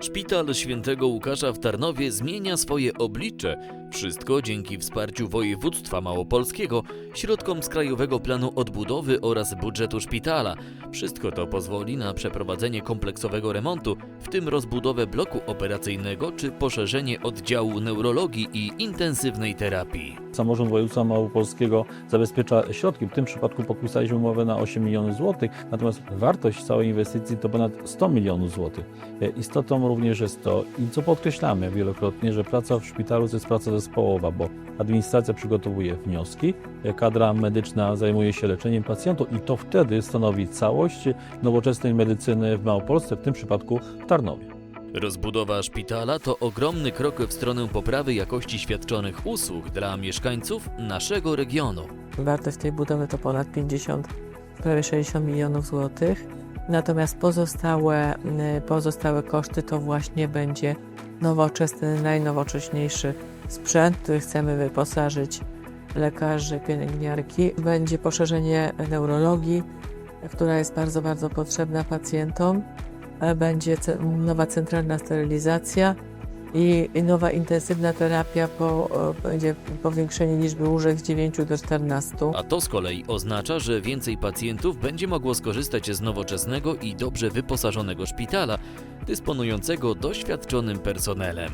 Szpital Świętego Łukasza w Tarnowie zmienia swoje oblicze. Wszystko dzięki wsparciu województwa małopolskiego, środkom z Krajowego Planu Odbudowy oraz budżetu szpitala. Wszystko to pozwoli na przeprowadzenie kompleksowego remontu, w tym rozbudowę bloku operacyjnego czy poszerzenie oddziału neurologii i intensywnej terapii. Samorząd województwa małopolskiego zabezpiecza środki. W tym przypadku podpisaliśmy umowę na 8 milionów złotych, natomiast wartość całej inwestycji to ponad 100 milionów złotych. E, Istotą również jest to, i co podkreślamy wielokrotnie, że praca w szpitalu to jest praca zespołowa, bo administracja przygotowuje wnioski, e, kadra medyczna zajmuje się leczeniem pacjentów i to wtedy stanowi całość nowoczesnej medycyny w Małopolsce, w tym przypadku w Tarnowie. Rozbudowa szpitala to ogromny krok w stronę poprawy jakości świadczonych usług dla mieszkańców naszego regionu. Wartość tej budowy to ponad 50, prawie 60 milionów złotych. Natomiast pozostałe, y, pozostałe koszty to właśnie będzie nowoczesny, najnowocześniejszy sprzęt, który chcemy wyposażyć lekarzy, pielęgniarki. Będzie poszerzenie neurologii, która jest bardzo, bardzo potrzebna pacjentom. Będzie nowa centralna sterylizacja i, nowa intensywna terapia, po, będzie powiększenie liczby łóżek z 9 do 14. A to z kolei oznacza, że więcej pacjentów będzie mogło skorzystać z nowoczesnego i dobrze wyposażonego szpitala, dysponującego doświadczonym personelem.